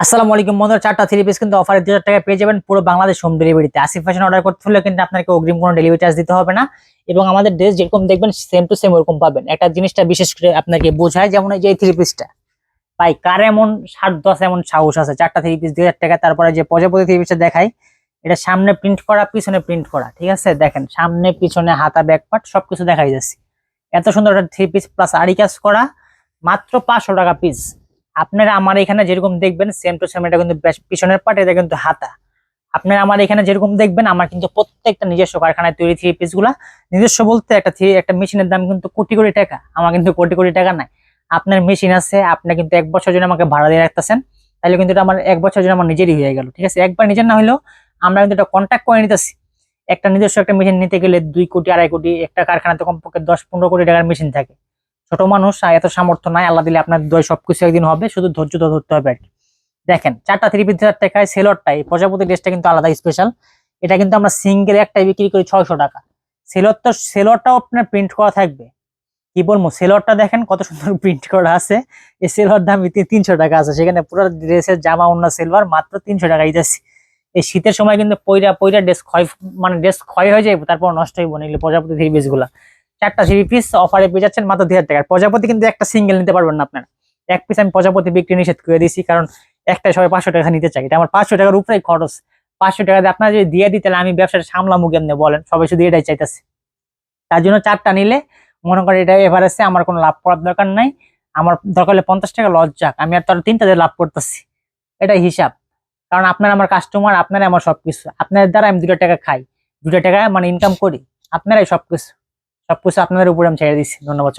আসসালামু আলাইকুম বন্ধুরা, চারটা থ্রি পিস কিন্তু অফারে দু হাজার টাকা পেয়ে যাবেন পুরো বাংলাদেশ হোম ডেলিভারিতে আসিফ ফ্যাশন অর্ডার করতে হলে কিন্তু আপনাকে অগ্রিম কোনো ডেলিভারি চার্জ দিতে হবে না। এবং আমাদের ড্রেস যেরকম দেখবেন সেম টু সেম ওরকম পাবেন। একটা জিনিসটা বিশেষ করে আপনাকে বোঝায় যেমন এই যে থ্রি পিসটা ভাই, কার এমন ষাট দশ এমন সাহস আছে? চারটা থ্রি পিস দুই হাজার টাকা, তারপরে যে প্রজাপতি থ্রি পিসটা দেখাই, এটা সামনে প্রিন্ট করা, পিছনে প্রিন্ট করা, ঠিক আছে? দেখেন, সামনে, পিছনে, হাতা ব্যাক পার্ট সবকিছু দেখাই যাচ্ছে। এত সুন্দর একটা থ্রি পিস প্লাস আড়ি কাজ করা, মাত্র পাঁচশো টাকা পিস আপনারা আমার এখানে যেরকম দেখবেন সেম টু সেম এটা কিন্তু পিছনের পার্ট এটা কিন্তু হাতা। আপনারা আমার এখানে যেরকম দেখবেন, আমার কিন্তু প্রত্যেকটা নিজস্ব কারখানায় তৈরি থ্রি পিসগুলা। নিজস্ব বলতে একটা থ্রি একটা মেশিনের দাম কিন্তু কোটি কোটি টাকা। আমার কিন্তু কোটি কোটি টাকা নাই। আপনার মেশিন আছে, আপনি কিন্তু এক বছর জন্য আমাকে ভাড়া দিয়ে রাখতেছেন। তাহলে কিন্তু এটা আমার এক বছর জন্য আমার নিজেরই হয়ে গেল, ঠিক আছে? একবার নিজের না হলেও আমরা কিন্তু এটা কন্ট্যাক্ট করে নিতেছি। একটা নিজস্ব একটা মেশিন নিতে গেলে দুই কোটি, আড়াই কোটি, একটা কারখানাতে কমপক্ষে দশ, পনেরো কোটি টাকার মেশিন থাকে। ছোট মানুষ এত সামর্থ্য নাই, আল্লাহ দিলে আপনার দই সবকিছু একদিন হবে, শুধু ধৈর্য ধরতে হবে আর দেখেন, চারটা থ্রি পিস হাজার টাকায় সেলরটা এই প্রজাপতি ড্রেসটা কিন্তু আলাদা স্পেশাল এটা কিন্তু আমরা সিঙ্গেল একটাই বিক্রি করি ছয়শো টাকা। সেলর তো সেলরটাও আপনার প্রিন্ট করা থাকবে। কি বলব সেলরটা দেখেন কত সুন্দর প্রিন্ট করা আছে। এই সেলর দাম তিনশো টাকা আছে, সেখানে পুরো ড্রেসের জামা অন্য সেলভার মাত্র তিনশো টাকা দিতেছি। এই শীতের সময় কিন্তু পয়রা পয়রা ড্রেস ক্ষয় মানে ড্রেস ক্ষয় হয়ে যায় তারপর নষ্ট হইব না, এগুলো প্রজাপতি থ্রি পিসগুলা। চারটা থ্রি পিস অফারে পেয়ে যাচ্ছেন মাত্র দুই হাজার টাকার। প্রজাপতি কিন্তু একটা সিঙ্গেল নিতে পারবেন না আপনারা। এক পিস আমি প্রজাপতি বিক্রি নিষেধ করে দিয়েছি, কারণ একটা সবাই পাঁচশো টাকা নিতে চাই এটা আমার পাঁচশো টাকার উপরেই খরচ। পাঁচশো টাকা দিয়ে আপনারা যদি দিয়ে দিতে তাহলে আমি ব্যবসাটা সামলামু কেমনে বলেন? সবাই শুধু এটাই চাইতেছে। তার জন্য চারটা নিলে, মনে করেন এটা এভারেজে আমার কোনো লাভ করার দরকার নাই। আমার দরকার হলে পঞ্চাশ টাকা লস যাক, আমি আর তার তিনটা দিয়ে লাভ করতেছি। এটাই হিসাব। কারণ আপনার আমার কাস্টমার আপনারা আমার সবকিছু। আপনাদের দ্বারা আমি দুটো টাকা খাই। দুটো টাকা মানে ইনকাম করি। আপনারাই সবকিছু। সবকিছু আপনাদের উপরে আমি ছেড়ে দিচ্ছি। ধন্যবাদ।